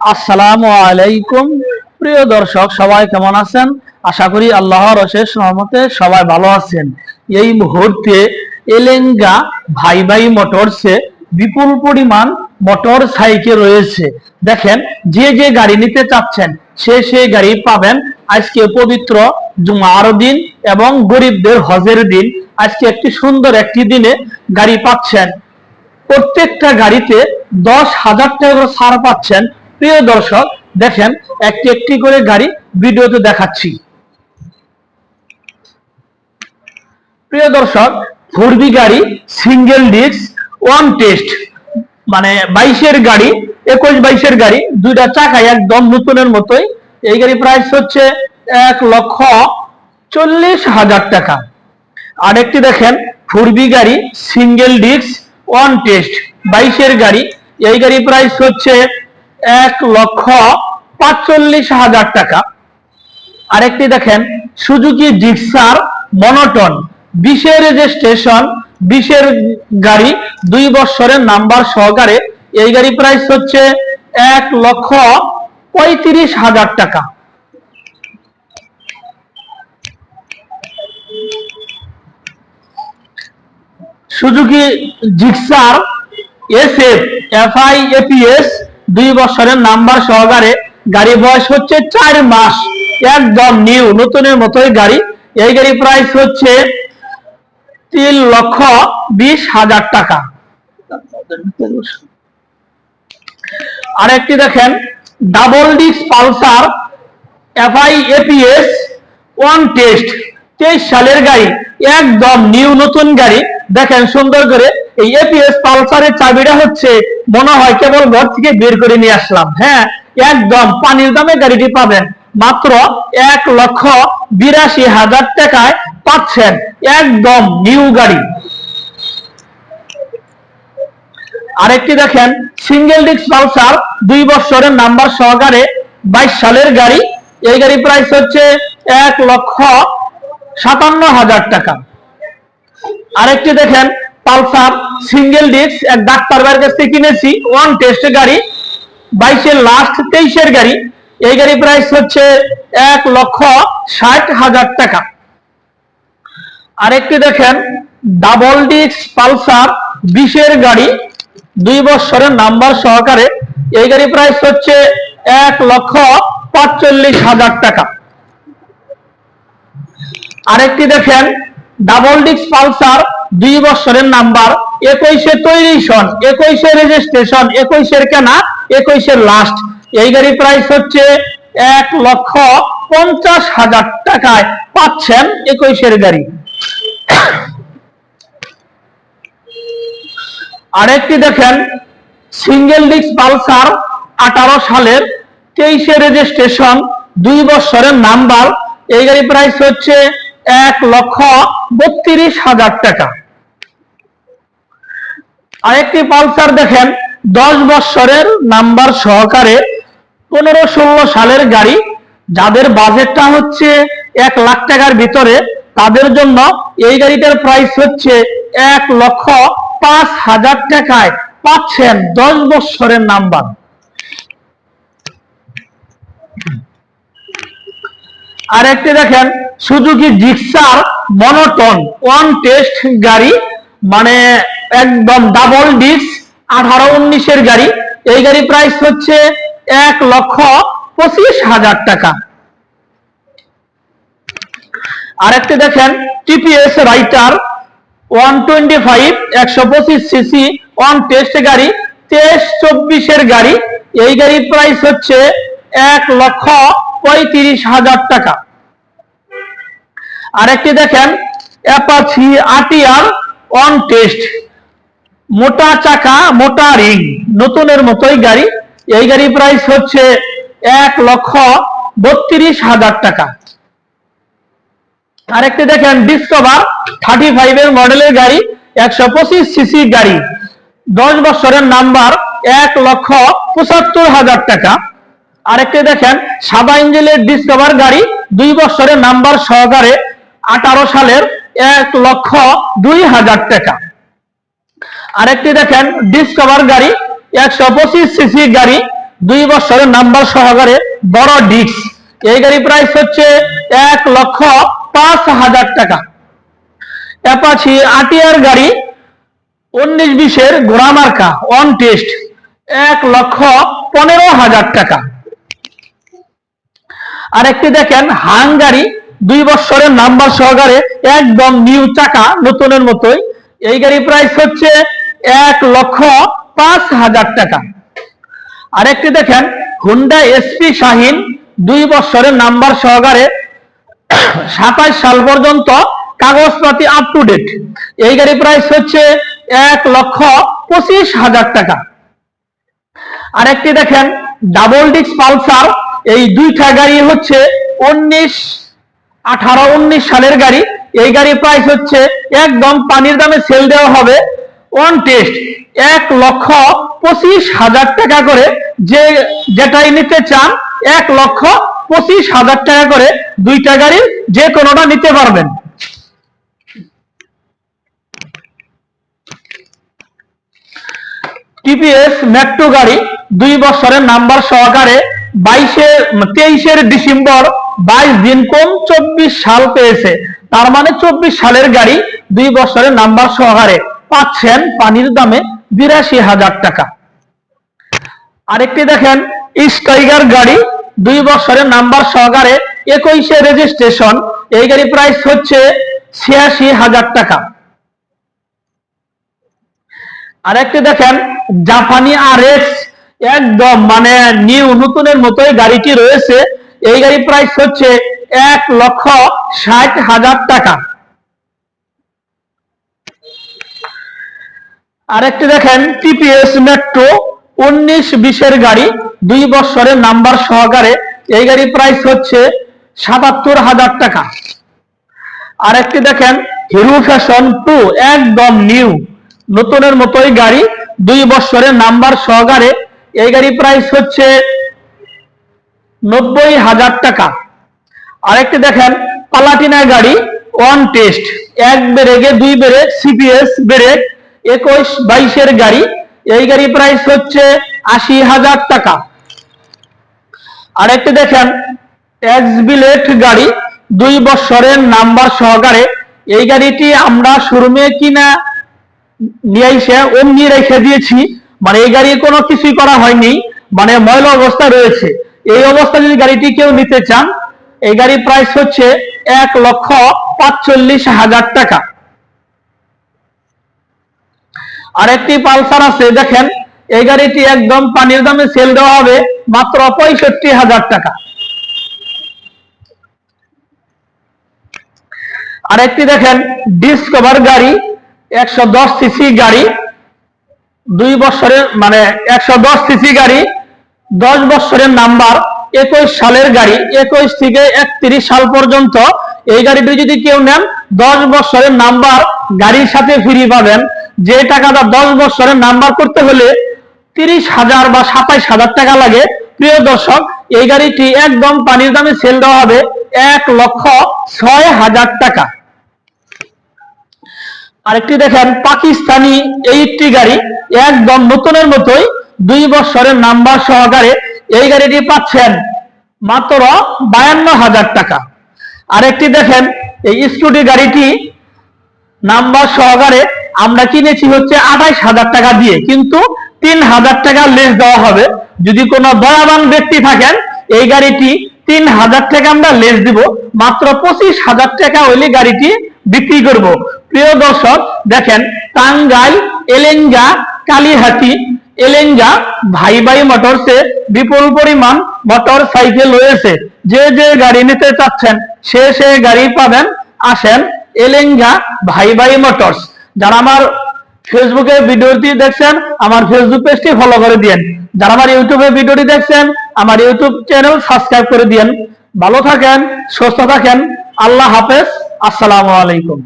আসসালামু আলাইকুম। প্রিয় দর্শক, সবাই কেমন আছেন? আশা করি আল্লাহর অশেষ রহমতে সবাই ভালো আছেন। এই মুহূর্তে এলেঙ্গা ভাই ভাই মোটরসে বিপুল পরিমাণ মোটর সাইকেল রয়েছে। দেখেন, যে যে গাড়ি নিতে চাচ্ছেন, সে সে গাড়ি পাবেন। আজকে পবিত্র জুমার দিন এবং গরিবদের হজের দিন। আজকে একটি সুন্দর একটি দিনে গাড়ি পাচ্ছেন। প্রত্যেকটা গাড়িতে দশ হাজার টাকা ছাড় পাচ্ছেন। প্রিয় দর্শক, দেখেন, একটি একটি করে গাড়ি ভিডিওতে দেখাচ্ছি। প্রিয় দর্শক ফোরবি গাড়ি সিঙ্গেল ডিস্ক ওয়ান টেস্ট মানে বাইশের গাড়ি, একুশ বাইশের গাড়ি, দুইটা চাকায় একদম নতুনের মতোই। এই গাড়ি প্রাইস হচ্ছে এক লক্ষ চল্লিশ হাজার টাকা। আরেকটি দেখেন ফুরবি গাড়ি সিঙ্গেল ডিস্ক ওয়ান টেস্ট বাইশের গাড়ি। এই গাড়ি প্রাইস হচ্ছে এক লক্ষ পাঁচচল্লিশ হাজার টাকা। আরেকটি দেখেন, সুজুকি জিক্সার মনোটন বিশের রেজিস্ট্রেশন বিশের গাড়ি, দুই বছরের নাম্বার সহকারে। এই গাড়ি প্রাইস হচ্ছে এক লক্ষ পঁয়ত্রিশ হাজার টাকা। Suzuki Gixxer S F F I ABS দুই বছরের নাম্বার সহকারে গাড়ি বয়স হচ্ছে চার মাস। একদম নিউ নতুনের মতোই গাড়ি। এই গাড়ি প্রাইস হচ্ছে তিন লক্ষ বিশ হাজার টাকা। আরেকটি দেখেন double disc Pulsar FI ABS one test তেইশ সালের গাড়ি, একদম নিউ নতুন গাড়ি। দেখেন সুন্দর করে এই এপিএস পালসারের চাবিটা হচ্ছে, মনে হয় কেবল ঘর থেকে বের করে নিয়ে আসলাম। হ্যাঁ একদম পানির দামে গাড়িটি পাবেন। মাত্র এক লক্ষ বিরাশি হাজার টাকায় পাচ্ছেন একদম নিউ গাড়ি। আরেকটি দেখেন সিঙ্গেল ডিস্ক পালসার দুই বছরের নাম্বার সহকারে বাইশ সালের গাড়ি। এই গাড়ি প্রাইস হচ্ছে এক লক্ষ সাতান্ন হাজার টাকা। আরেকটি দেখেন পালসার, সিঙ্গেল ডিস্ক, এক ডাক্তার কাছ থেকে কিনেছি। ওয়ান টেস্ট গাড়ি, বাইশের লাস্ট তেইশের গাড়ি। এই গাড়ি প্রাইস হচ্ছে এক লক্ষ ষাট হাজার টাকা। আরেকটি দেখেন ডাবল ডিস্ক পালসার, বিশের গাড়ি, দুই বছরের নাম্বার সহকারে। এই গাড়ি প্রাইস হচ্ছে এক লক্ষ পাঁচচল্লিশ হাজার টাকা। আরেকটি দেখেন ডাবল ডিস্ক পালসার দুই বছরের নাম্বার, একুশে তৈরি সন একুশে রেজিস্ট্রেশন, একুশের কেনা, একুশের লাস্ট এই গাড়ি প্রাইস হচ্ছে এক লক্ষ পঞ্চাশ হাজার টাকায় পাচ্ছেন একুশের গাড়ি। আরেকটি দেখেন সিঙ্গেল ডিস্ক পালসার আঠারো সালের তেইশে রেজিস্ট্রেশন, দুই বছরের নাম্বার। এই গাড়ি প্রাইস হচ্ছে এক লক্ষ বত্রিশ হাজার টাকা। আরেকটি পালসার দেখেন, দশ বৎসরের নাম্বার সহকারে পনেরো ষোলো সালের গাড়ি, যাদের বাজেটটা হচ্ছে এক লাখ টাকার ভিতরে, তাদের জন্য এই গাড়িটার প্রাইস হচ্ছে এক লক্ষ পাঁচ হাজার টাকায় পাচ্ছেন দশ বৎসরের নাম্বার। আর একটি দেখেন, Suzuki Gixxer monotone one test গাড়ি মানে একদম ডাবল ডিস্ক আঠারো উনিশের গাড়ি। এই গাড়ি প্রাইস হচ্ছে এক লক্ষ পঁচিশ হাজার টাকা। আরেকটি দেখেন TVS Raider one twenty five একশো পঁচিশ সিসি ওয়ান টেস্ট গাড়ি, তেইশ চব্বিশের গাড়ি। এই গাড়ির প্রাইস হচ্ছে এক লক্ষ পঁয়ত্রিশ হাজার টাকা। আরেকটি দেখেন অ্যাপাচি আটিয়ার অন টেস্ট মোটা চাকা, মোটা রিং, নতুনের মতোই গাড়ি। এই গাড়ির প্রাইস হচ্ছে এক লক্ষ বত্রিশ হাজার টাকা। আরেকটি দেখেন ডিসকভার থার্টি ফাইভ এর মডেলের গাড়ি, একশো পঁচিশ সিসি গাড়ি। দশ বছরের নাম্বার এক লক্ষ পঁচাত্তর হাজার টাকা। আরেকটি দেখেন, সাদা ইঞ্জিনের ডিসকভার গাড়ি, দুই বছরের নাম্বার সহকারে আঠারো সালের এক লক্ষ দুই হাজার টাকা। আরেকটি দেখেন ডিসকভার গাড়ি, একশো পঁচিশ সিসি গাড়ি, দুই বছরের নাম্বার সহকারে বড় ডিক্স এই গাড়ি প্রাইস হচ্ছে এক লক্ষ পাঁচ হাজার টাকা। অ্যাপাচি আটিয়ার গাড়ি, উনিশ বিশের ঘোড়া মার্কা অন টেস্ট এক লক্ষ পনেরো হাজার টাকা। আরেকটি দেখেন, হাঙ্গারি দুই বছরের নাম্বার সহকারে একদম নিউ চাকা, নতুনের মতোই। এই গাড়ি প্রাইস হচ্ছে এক লক্ষ পাঁচ হাজার টাকা। আরেকটি দেখেন হুন্ডা এসপি শাহিন দুই বছরের নাম্বার সহকারে সাতাশ সাল পর্যন্ত কাগজপাতি আপ টু ডেট এই গাড়ি প্রাইস হচ্ছে এক লক্ষ পঁচিশ হাজার টাকা। আরেকটি দেখেন ডাবল ডিক্স পালসার এই দুইটা গাড়ি হচ্ছে উনিশ, আঠারো, উনিশ সালের গাড়ি। এই গাড়ি প্রাইস হচ্ছে একদম পানির দামে সেল দেওয়া হবে। অন টেস্ট এক লক্ষ পঁচিশ হাজার টাকা করে। যে, যেটাই নিতে চান, এক লক্ষ পঁচিশ হাজার টাকা করে দুইটা গাড়ির যে কোনোটা নিতে পারবেন। টিপিএস মেট্রো গাড়ি দুই বছরের নাম্বার সহকারে বাইশে, তেইশের ডিসেম্বর বাইশ দিন কম চব্বিশ সাল পেয়েছে। তার মানে চব্বিশ সালের গাড়ি দুই বছরের নাম্বার সহকারে পাচ্ছেন পানির দামে বিরাশি হাজার টাকা। আরেকটি দেখেন স্টাইগার গাড়ি দুই বছরের নাম্বার সহকারে একুশে রেজিস্ট্রেশন এই গাড়ি প্রাইস হচ্ছে ছিয়াশি হাজার টাকা। আরেকটি দেখেন জাপানি আর একদম মানে নিউ নতুনের মতোই গাড়িটি রয়েছে। এই গাড়ি প্রাইস হচ্ছে এক লক্ষ ষাট হাজার টাকা। আরেকটি দেখেন টিপিএস মেট্রো উনিশ বিশের গাড়ি, দুই বছরের নাম্বার সহকারে। এই গাড়ি প্রাইস হচ্ছে সাতাত্তর হাজার টাকা। আরেকটি দেখেন হিরো ফ্যাশন টু একদম নিউ নতুনের মতোই গাড়ি, দুই বছরের নাম্বার সহকারে। এই গাড়ি প্রাইস হচ্ছে নব্বই হাজার টাকা। আরেকটি দেখেন পালাটিনা গাড়ি ওয়ান টেস্ট এক ব্রেকে, দুই ব্রেক সিপিএস ব্রেক, একুশ বাইশের গাড়ি। এই গাড়ি প্রাইস হচ্ছে আশি হাজার টাকা। আরেকটি দেখেন এক্স বিলেট গাড়ি, দুই বছরের নাম্বার সহকারে। এই গাড়িটি আমরা শোরুমে কিনা নিয়ে এসে অমনি রেখে দিয়েছি। মানে এই গাড়ি কোনো কিছুই করা হয়নি মানে ময়লা অবস্থা রয়েছে। এই অবস্থা যদি গাড়িটি কেউ নিতে চান, এই গাড়ির প্রাইস হচ্ছে এক লক্ষ পাঁচচল্লিশ হাজার টাকা। আরেকটি পালসার আছে, দেখেন, এই গাড়িটি একদম পানির দামে সেল দেওয়া হবে মাত্র পঁয়ষট্টি হাজার টাকা। আরেকটি দেখেন ডিসকভার গাড়ি, একশো দশ সিসি গাড়ি। দুই বছরের মানে একশো দশ সিসি গাড়ি, দশ বছরের নাম্বার একুশ সালের গাড়ি, একুশ থেকে একত্রিশ সাল পর্যন্ত এই গাড়িটি যদি কেউ নেন, দশ বছরের নাম্বার গাড়ির সাথে ফ্রি পাবেন। যে টাকাটা দশ বছরের নাম্বার করতে হলে তিরিশ হাজার বা সাতাইশ হাজার টাকা লাগে। প্রিয় দর্শক, এই গাড়িটি একদম পানির দামে সেল দেওয়া হবে এক লক্ষ ছয় হাজার টাকা। আরেকটি দেখেন, পাকিস্তানি এইটটি গাড়ি একদম নতুনের মতোই দুই বছরের নাম্বার সহকারে এই গাড়িটি পাচ্ছেন মাত্র বায়ান্ন হাজার টাকা। আরেকটি দেখেন, এই স্কুটি গাড়িটি নাম্বার সহকারে আমরা কিনেছি হচ্ছে আঠাইশ হাজার টাকা দিয়ে, কিন্তু তিন হাজার টাকা লেস দেওয়া হবে। যদি কোনো দয়াবান ব্যক্তি থাকেন, এই গাড়িটি তিন হাজার টাকা আমরা লেস দিব, মাত্র পঁচিশ হাজার টাকা হইলে গাড়িটি বিক্রি করব। প্রিয় দর্শক, দেখেন, টাঙ্গাইল, এলেঙ্গা কালীহাতি এলেঙ্গা, ভাই ভাই মোটরসে বিপুল পরিমাণ মোটর সাইকেল রয়েছে। যে যে গাড়ি নিতে চাচ্ছেন, সে সে গাড়ি পাবেন। আসেন, এলেঙ্গা ভাই ভাই মোটরস। যারা আমার ফেসবুকে ভিডিওটি দেখছেন, আমার ফেসবুক পেজটি ফলো করে দিয়েন। যারা আমার ইউটিউবে ভিডিওটি দেখছেন, আমার ইউটিউব চ্যানেল সাবস্ক্রাইব করে দিয়েন। ভালো থাকেন, সুস্থ থাকেন। আল্লাহ হাফেজ। আসসালামু আলাইকুম।